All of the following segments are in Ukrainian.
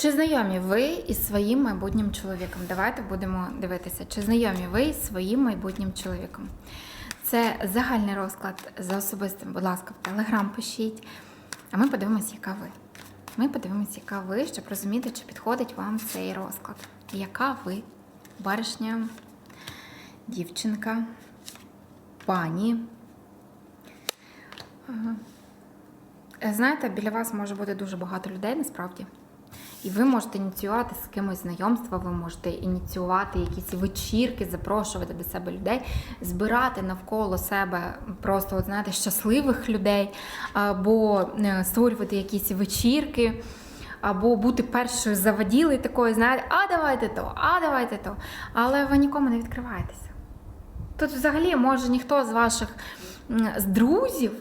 Чи знайомі ви із своїм майбутнім чоловіком? Давайте будемо дивитися, чи знайомі ви із своїм майбутнім чоловіком. Це загальний розклад за особистим, будь ласка, в Телеграм пишіть. А ми подивимося, яка ви. Ми подивимося, яка ви, щоб розуміти, чи підходить вам цей розклад. Яка ви? Баришня, дівчинка, пані. Знаєте, біля вас може бути дуже багато людей насправді. І ви можете ініціювати з кимось знайомства, ви можете ініціювати якісь вечірки, запрошувати до себе людей, збирати навколо себе просто, от, знаєте, щасливих людей, або е, створювати якісь вечірки, або бути першою заводілою такою, знаєте, а давайте то, а давайте то. Але ви нікому не відкриваєтеся. Тут взагалі може ніхто з ваших з друзів,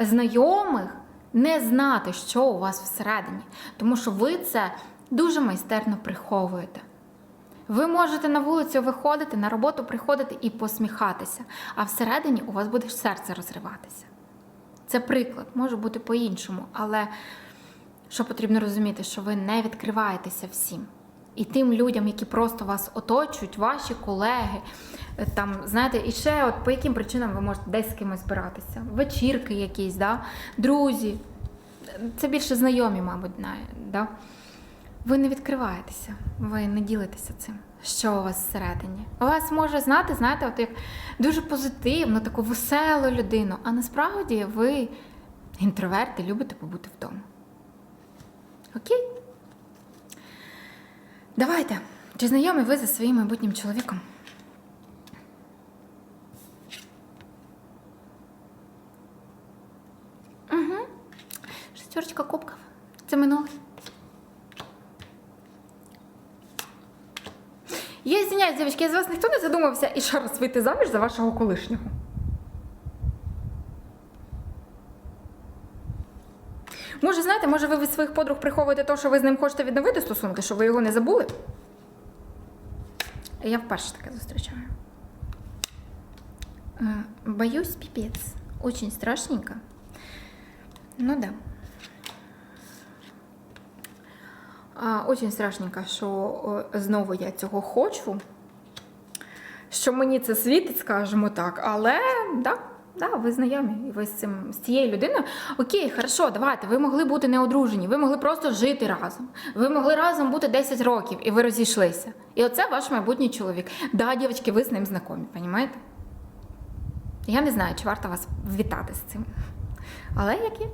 знайомих не знати, що у вас всередині, тому що ви це дуже майстерно приховуєте. Ви можете на вулицю виходити, на роботу приходити і посміхатися, а всередині у вас буде серце розриватися. Це приклад, може бути по-іншому, але що потрібно розуміти, що ви не відкриваєтеся всім. І тим людям, які просто вас оточують, ваші колеги, там, знаєте, і ще от по яким причинам ви можете десь з кимось збиратися, вечірки якісь, да? друзі. Це більше знайомі, мабуть, на- да? ви не відкриваєтеся, ви не ділитеся цим, що у вас всередині. У вас може знати, знаєте, от як дуже позитивну, таку веселу людину, а насправді ви інтроверти, любите побути вдома. Окей? Давайте. Чи знайомі ви зі своїм майбутнім чоловіком? Шестерочка кубків. Це минуле. Я извиняюсь, девочки, з вас ніхто не задумався і ще раз вийти заміж за вашого колишнього. Може, знаєте, може ви від своїх подруг приховуєте те, що ви з ним хочете відновити стосунки, що ви його не забули? Я вперше таке зустрічаю. Е, Боюсь, пипец. Очень страшненько. Ну да. А, Очень страшненько, що знову я цього хочу. Що мені це світить, скажімо так, але да, да, ви знайомі, і ви з цим з цією людиною. Окей, хорошо, давайте. Ви могли бути не одружені, ви могли просто жити разом. Ви могли разом бути 10 років, і ви розійшлися. І оце ваш майбутній чоловік. Да, дівчатки, ви з ним знайомі, розумієте? Я не знаю, чи варто вас вітати з цим. Але як є.